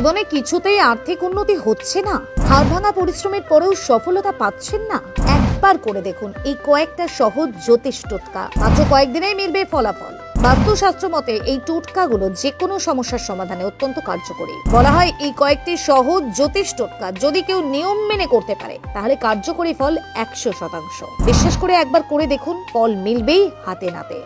জীবনে কিছুতেই আর্থিক উন্নতি হচ্ছে না। হাড় ভাঙা পরিশ্রমের পরেও সফলতা পাচ্ছেন না। একবার করে দেখুন এই কয়েকটা সহজ জ্যোতিষ টোটকা। মাত্র কয়েকদিনেই মিলবে ফলাফল। বাস্তুশাস্ত্র মতে এই টোটকাগুলো যে কোনো সমস্যার সমাধানে অত্যন্ত কার্যকরী। বলা হয় এই কয়েকটি সহজ জ্যোতিষ টোটকা যদি কেউ নিয়ম মেনে করতে পারে, তাহলে কার্যকরী ফল একশো শতাংশ। বিশ্বাস করে একবার করে দেখুন, ফল মিলবেই হাতে নাতে।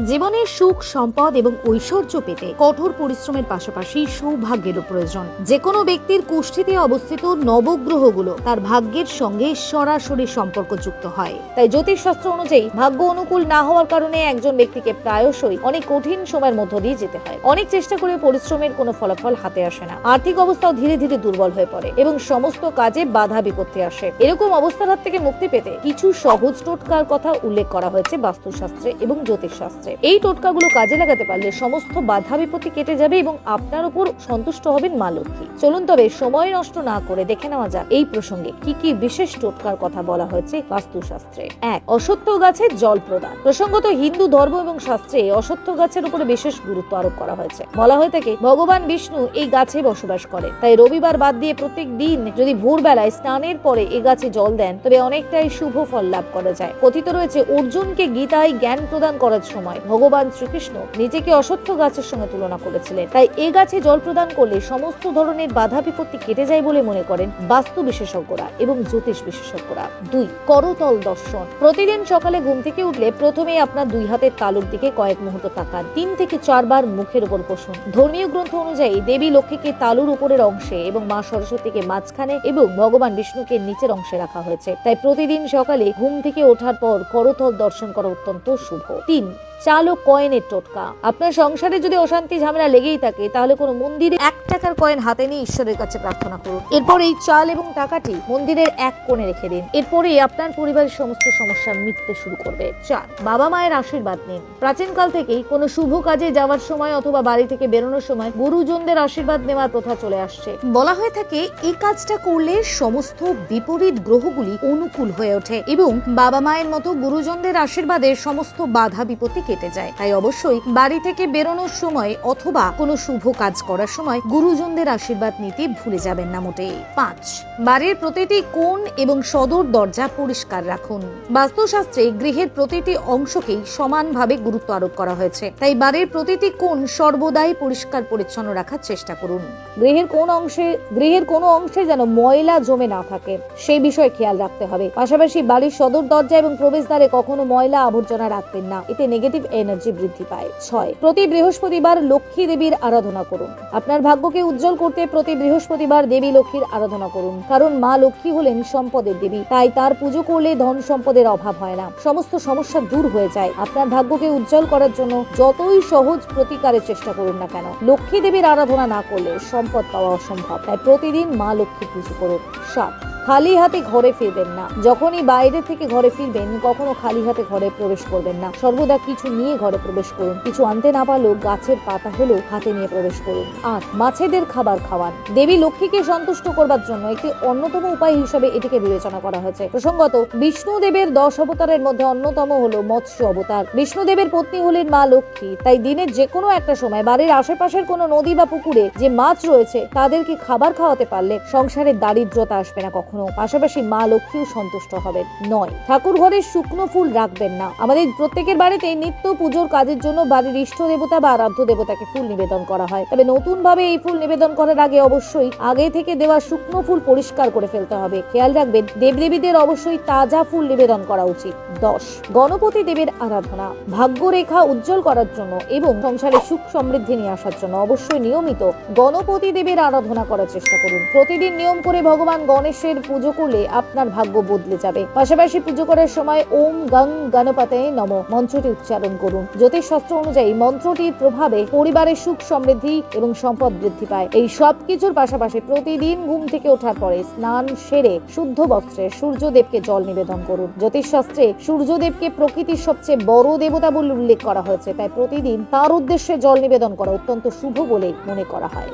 জীবনের সুখ, সম্পদ এবং ঐশ্বর্য পেতে কঠোর পরিশ্রমের পাশাপাশি সৌভাগ্যেরও প্রয়োজন। যে কোনো ব্যক্তির কুষ্ঠিতে অবস্থিত নবগ্রহগুলো তার ভাগ্যের সঙ্গে সরাসরি সম্পর্কযুক্ত হয়। তাই জ্যোতিষশাস্ত্র অনুযায়ী ভাগ্য অনুকূল না হওয়ার কারণে একজন ব্যক্তিকে প্রায়শই অনেক কঠিন সময়ের মধ্য দিয়ে যেতে হয়। অনেক চেষ্টা করে পরিশ্রমের কোনো ফলাফল হাতে আসে না। আর্থিক অবস্থাও ধীরে ধীরে দুর্বল হয়ে পড়ে এবং সমস্ত কাজে বাধা বিপত্তি আসে। এরকম অবস্থার হাত থেকে মুক্তি পেতে কিছু সহজ টোটকার কথা উল্লেখ করা হয়েছে বাস্তুশাস্ত্রে এবং জ্যোতিষশাস্ত্রে। এই টোটকাগুলো কাজে লাগাতে পারলে সমস্ত বাধা বিপত্তি কেটে যাবে এবং আপনার উপর সন্তুষ্ট হবেন মা লক্ষ্মী। চলুন তবে সময় নষ্ট না করে দেখে নেওয়া যাক এই প্রসঙ্গে কি কি বিশেষ টোটকার কথা বলা হয়েছে বাস্তুশাস্ত্রে। এক, অসত্য গাছে জল প্রদান। প্রসঙ্গত হিন্দু ধর্ম এবং শাস্ত্রে অসত্য গাছের উপরে বিশেষ গুরুত্ব আরোপ করা হয়েছে। বলা হয়ে থাকে, ভগবান বিষ্ণু এই গাছে বসবাস করে তাই রবিবার বাদ দিয়ে প্রত্যেক দিন যদি ভোরবেলায় স্নানের পরে এ গাছে জল দেন, তবে অনেকটাই শুভ ফল লাভ করা যায়। কথিত রয়েছে, অর্জুনকে গীতায় জ্ঞান প্রদান করার সময় ভগবান শ্রীকৃষ্ণ নিজেকে অসত্য গাছের সঙ্গে তুলনা করেছিলেন। তাই এ গাছে জল প্রদান করলে সমস্ত ধরনের বাধা বিপত্তি কেটে যায় বলে মনে করেন বাস্তু বিশেষজ্ঞরা এবং জ্যোতিষ বিশেষজ্ঞরা। দুই, করতল দর্শন। প্রতিদিন সকালে ঘুম থেকে উঠলে প্রথমেই আপনার দুই হাতের তালুর দিকে কয়েক মুহূর্ত তাকান। তিন থেকে চারবার মুখের উপর বসুন। ধর্মীয় গ্রন্থ অনুযায়ী দেবী লক্ষ্মীকে তালুর উপরের অংশে এবং মা সরস্বতীকে মাঝখানে এবং ভগবান বিষ্ণুকে নিচের অংশে রাখা হয়েছে। তাই প্রতিদিন সকালে ঘুম থেকে ওঠার পর করতল দর্শন করা অত্যন্ত শুভ। তিন চাল কয়েনের টোটকা। আপনার সংসারে যদি অশান্তি ঝামেলা লেগেই থাকে, তাহলে কোনো মন্দিরে এক টাকার কয়েন হাতে নিয়ে ঈশ্বরের কাছে প্রার্থনা করুন। এরপর এই চাল এবং টাকাটি মন্দিরের এক কোণে রেখে দিন। এরপরে আপনার পরিবারের সমস্ত সমস্যা মিটতে শুরু করবে। চার, বাবা মায়ের আশীর্বাদ নিন। প্রাচীনকাল থেকেই কোনো শুভ কাজে যাওয়ার সময় অথবা বাড়ি থেকে বেরোনোর সময় গুরুজনদের আশীর্বাদ নেওয়ার প্রথা চলে আসছে। বলা হয়ে থাকে এই কাজটা করলে সমস্ত বিপরীত গ্রহগুলি অনুকূল হয়ে ওঠে এবং বাবা মায়ের মতো গুরুজনদের আশীর্বাদে সমস্ত বাধা বিপত্তি কেটে যায়। তাই অবশ্যই বাড়ি থেকে বেরোনোর সময় অথবা কোনো শুভ কাজ করার সময় গুরুজনদের আশীর্বাদ নিতে ভুলে যাবেন না মোটেই। পাঁচ, বাড়ির প্রতিটি কোণ এবং সদর দরজা পরিষ্কার রাখুন। বাস্তুশাস্ত্রে গৃহের প্রতিটি অংশকেই সমানভাবে গুরুত্ব আরোপ করা হয়েছে। তাই বাড়ির প্রতিটি কোণ সর্বদাই পরিষ্কার পরিচ্ছন্ন রাখার চেষ্টা করুন। গৃহের কোন অংশে, গৃহের কোনো অংশে যেন ময়লা জমে না থাকে, সেই বিষয়ে খেয়াল রাখতে হবে। পাশাপাশি বাড়ির সদর দরজা এবং প্রবেশদ্বারে কখনো ময়লা আবর্জনা রাখবেন না। এতে নেগেটিভ এনার্জি বৃদ্ধি পায়। ছয়, প্রতি বৃহস্পতিবার লক্ষ্মী দেবীর আরাধনা করুন। আপনার ভাগ্যকে উজ্জ্বল করতে প্রতি বৃহস্পতিবার দেবী লক্ষ্মীর আরাধনা করুন। কারণ মা লক্ষ্মী হলেন সম্পদের দেবী, তাই তার পুজো করলে ধন সম্পদের অভাব হয় না। সমস্ত সমস্যা দূর হয়ে যায়। আপনার ভাগ্যকে উজ্জ্বল করার জন্য যতই সহজ প্রতিকারের চেষ্টা করুন না কেন, লক্ষ্মী দেবীর আরাধনা না করলে সম্পদ পাওয়া অসম্ভব। তাই প্রতিদিন মা লক্ষ্মী পুজো করুন। সাত খালি হাতে ঘরে ফিরবেন না। যখনই বাইরে থেকে ঘরে ফিরবেন, কখনো খালি হাতে ঘরে প্রবেশ করবেন না। সর্বদা কিছু নিয়ে ঘরে প্রবেশ করুন। কিছু আনতে না পারলেও গাছের পাতা হলেও হাতে নিয়ে প্রবেশ করুন। আট মাছেদের খাবার খাওয়ান। দেবী লক্ষ্মীকে সন্তুষ্ট করবার জন্য একটি অন্যতম উপায় হিসেবে এটিকে বিবেচনা করা হয়েছে। প্রসঙ্গত বিষ্ণু দেবের দশ অবতারের মধ্যে অন্যতম হলো মৎস্য অবতার। বিষ্ণু দেবের পত্নী হলেন মা লক্ষ্মী। তাই দিনের যে কোনো একটা সময় বাড়ির আশেপাশের কোনো নদী বা পুকুরে যে মাছ রয়েছে, তাদেরকে খাবার খাওয়াতে পারলে সংসারের দারিদ্রতা আসবে না কখনো। পাশাপাশি মা লক্ষ্মীও সন্তুষ্ট হবেন। নয়, ঠাকুর ঘরে শুকনো ফুল রাখবেন না। আমাদের প্রত্যেকের বাড়িতে নিত্য পুজোর কাজের জন্য বাড়ির ইষ্ট দেবতা বা আরাধ্য দেবতাকে ফুল নিবেদন করা হয়। তবে নতুন ভাবে এই ফুল নিবেদন করার আগে অবশ্যই আগে থেকে দেওয়া শুকনো ফুল পরিষ্কার করে ফেলতে হবে। খেয়াল রাখবেন, দেবদেবীদের অবশ্যই তাজা ফুল নিবেদন করা উচিত। দশ, গণপতি দেবের আরাধনা। ভাগ্যরেখা উজ্জ্বল করার জন্য এবং সংসারে সুখ সমৃদ্ধি নিয়ে আসার জন্য অবশ্যই নিয়মিত গণপতি দেবের আরাধনা করার চেষ্টা করুন। প্রতিদিন নিয়ম করে ভগবান গণেশের পুজো করলে আপনার ভাগ্য বদলে যাবে। পাশাপাশি পুজো করার সময় ওম গং গণপতে নম মন্ত্রটি উচ্চারণ করুন। জ্যোতিষ শাস্ত্র অনুযায়ী মন্ত্রটির প্রভাবে পরিবারের সুখ সমৃদ্ধি এবং সম্পদ বৃদ্ধি পায়। এই সব কিছুর পাশাপাশি প্রতিদিন ঘুম থেকে ওঠার পরে স্নান সেরে শুদ্ধ বস্ত্রে সূর্যদেবকে জল নিবেদন করুন। জ্যোতিষ শাস্ত্রে সূর্যদেবকে প্রকৃতির সবচেয়ে বড় দেবতা বলে উল্লেখ করা হয়েছে। তাই প্রতিদিন তার উদ্দেশ্যে জল নিবেদন করা অত্যন্ত শুভ বলে মনে করা হয়।